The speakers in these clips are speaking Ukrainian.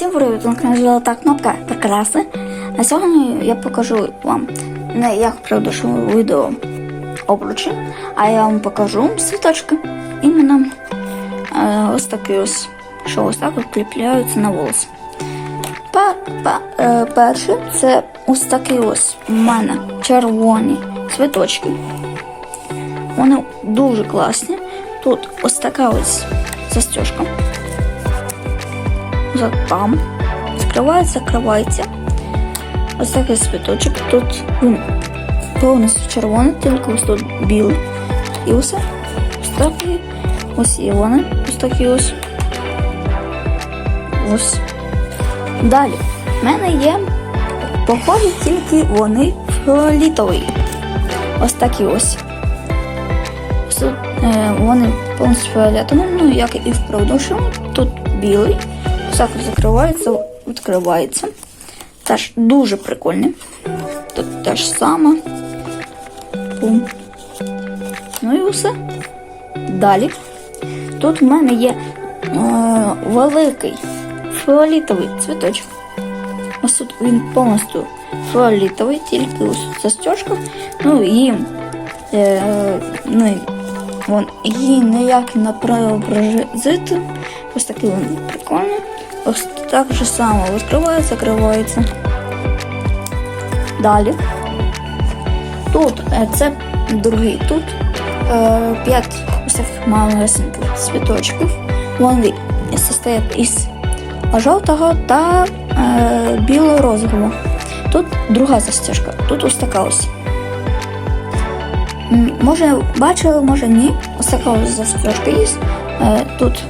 Усім привіт, на Золота кнопка прикраси. На сьогодні я покажу вам не як продовжу відео обручі, а я вам покажу світочки. Іменно е, ось такі ось, що ось так от кліпляються на волос. Пер, пер, е, перший це ось такі ось у мене червоні цвіточки. Вони дуже класні. Тут ось така ось застежка. За там. Скривається, закривається. Ось такий світочок. Тут він повністю червоний, тільки ось тут білий. І усе. Ось такі. Ось і вони. Ось такі ось. Ось. Далі. В мене є похожі тільки вони фіолітові. Ось такі ось. Ось тут е, вони повністю фіолетові, ну як і в продовжому. Тут білий. Сахар закривається, відкривається. Теж дуже прикольний. Тут те ж саме. Пум. Ну і все. Далі. Тут в мене є е, великий фіолітовий цвіточок. Ось тут він повністю фіолітовий, тільки ось застежка. Ну і е, ну, вон, її ніяк не преобразити. Ось такий він прикольний. Ось так же само відкривається, закривається. Далі. Тут е, це другий. Тут е, п'ять ось таких малесеньких цвіточків. Вони состоять із жовтого та е, біло-розового. Тут друга застежка. Тут ось така ось. Може, бачили, може ні. Ось така ось застежка є. Е, тут,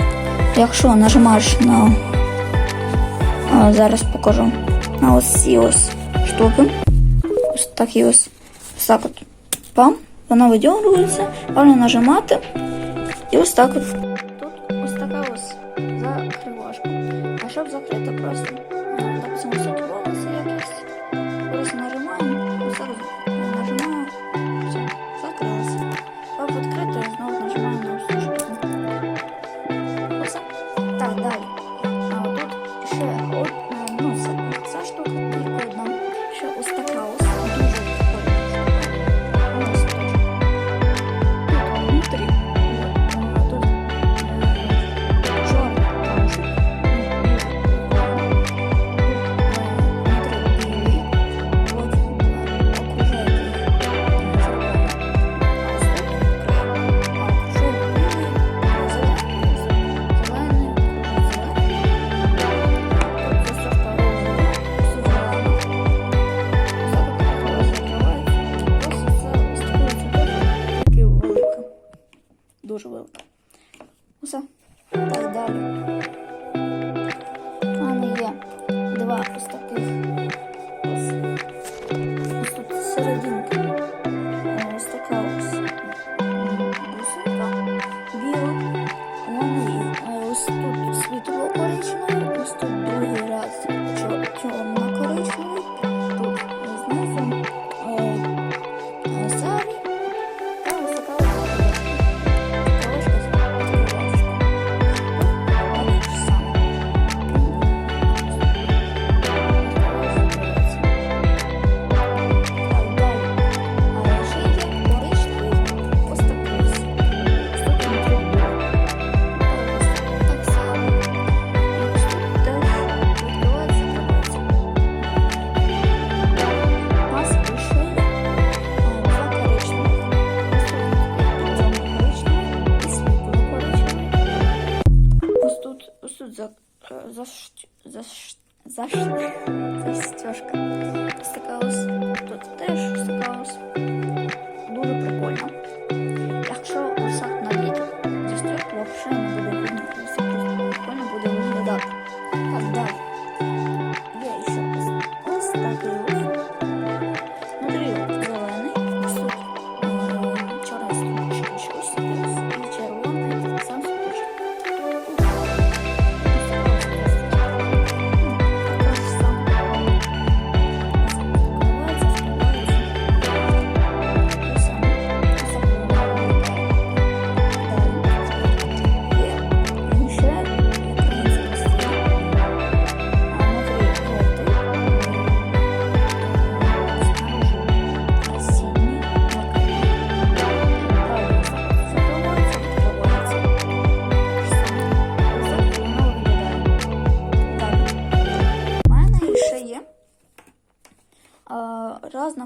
якщо нажимаєш на а, зараз покажу на ось ці ось штуки. Ось такі ось ось так от. Пам, вона видьоргується, можна нажимати. І ось так от. Ось заш, застежка. Ось така. Тут теж ось. Дуже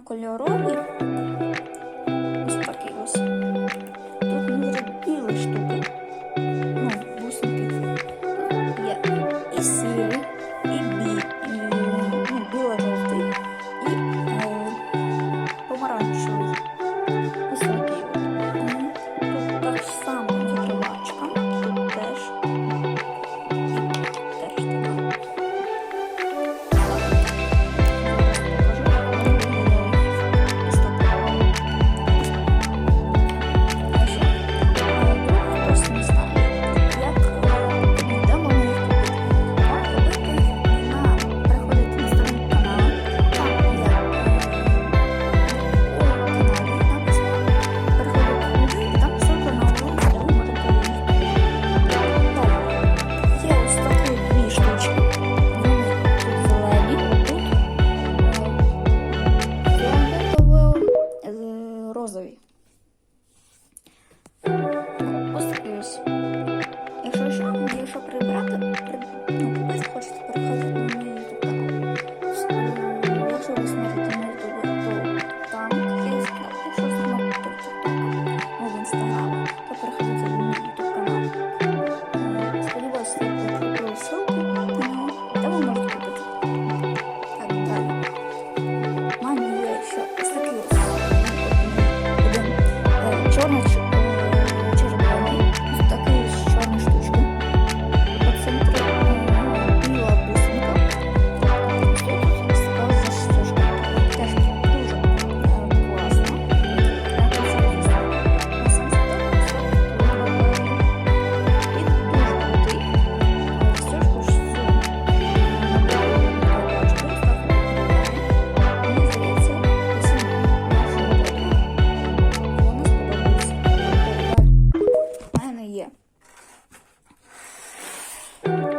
кольорові.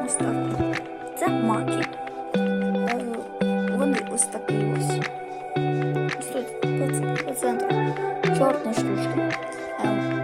ось. Це маки. Е, вони ось такі ось. Ось тут по центру. Чорна штучка. Ем,